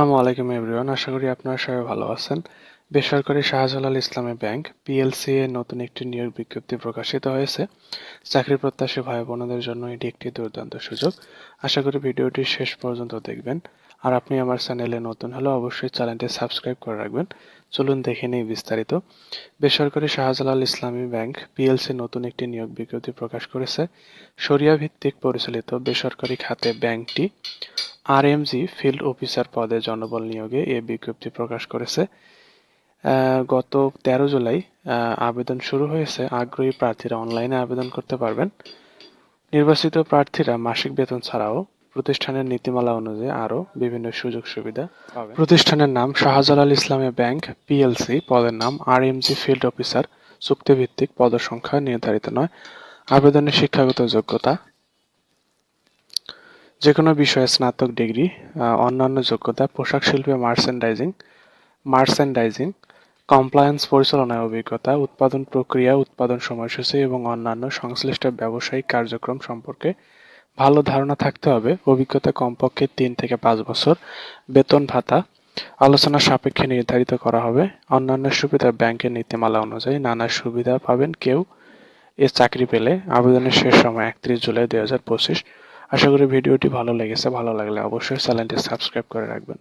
আসসালামু আলাইকুম এভরিওয়ান, আশা করি আপনারা সবাই ভালো আছেন। বেসরকারি শাহজালাল ইসলামী ব্যাংক পিএলসি এর নতুন একটি নিয়োগ বিজ্ঞপ্তি প্রকাশিত হয়েছে। চাকরি প্রত্যাশী ভাই বোনদের জন্য এটি একটি দুর্দান্ত সুযোগ। আশা করি ভিডিওটি শেষ পর্যন্ত দেখবেন। আর আপনি আমার চ্যানেলে নতুন হলে অবশ্যই চ্যানেলটি সাবস্ক্রাইব করে রাখবেন। চলুন দেখে নিই বিস্তারিত। বেসরকারি শাহজালাল ইসলামী ব্যাংক পিএলসি নতুন একটি নিয়োগ বিজ্ঞপ্তি প্রকাশ করেছে। সরিয়া ভিত্তিক পরিচালিত বেসরকারি খাতে ব্যাংকটি আরএমজি ফিল্ড অফিসার পদে জনবল নিয়োগে এ বিজ্ঞপ্তি প্রকাশ করেছে। গত তেরো জুলাই আবেদন শুরু হয়েছে। আগ্রহী প্রার্থীরা অনলাইনে আবেদন করতে পারবেন। নির্বাচিত প্রার্থীরা মাসিক বেতন ছাড়াও প্রতিষ্ঠানের নীতিমালা অনুযায়ী আরও বিভিন্ন সুযোগ সুবিধা প্রতিষ্ঠানের নাম শাহজালাল ইসলামী ব্যাংক পিএলসি, পদের নাম আরএমজি ফিল্ড অফিসার, চুক্তিভিত্তিক পদসংখ্যা নির্ধারিত নয়। আবেদনের শিক্ষাগত যোগ্যতা যে কোনো বিষয়ে স্নাতক ডিগ্রি অন্যান্য যোগ্যতা, পোশাক শিল্পে মার্চেন্ডাইজিং মার্চেন্ডাইজিং কমপ্লায়েন্স পরিচালনায় অভিজ্ঞতা, উৎপাদন প্রক্রিয়া, উৎপাদন সময়সূচি এবং অন্যান্য সংশ্লিষ্ট ব্যবসায়িক কার্যক্রম সম্পর্কে ভালো ধারণা থাকতে হবে। অভিজ্ঞতা কমপক্ষে তিন থেকে পাঁচ বছর। বেতন ভাতা, আলোচনা সাপেক্ষে নির্ধারিত করা হবে। অন্যান্য সুবিধা ব্যাংকের নীতিমালা অনুযায়ী নানা সুবিধা পাবেন কেউ। এ চাকরি পেলে আবেদনের শেষ সময় একত্রিশ জুলাই দুই হাজার পঁচিশ। আশা করি ভিডিওটি ভালো লেগেছে ভালো লাগলে অবশ্যই চ্যানেলটি সাবস্ক্রাইব করে রাখবেন।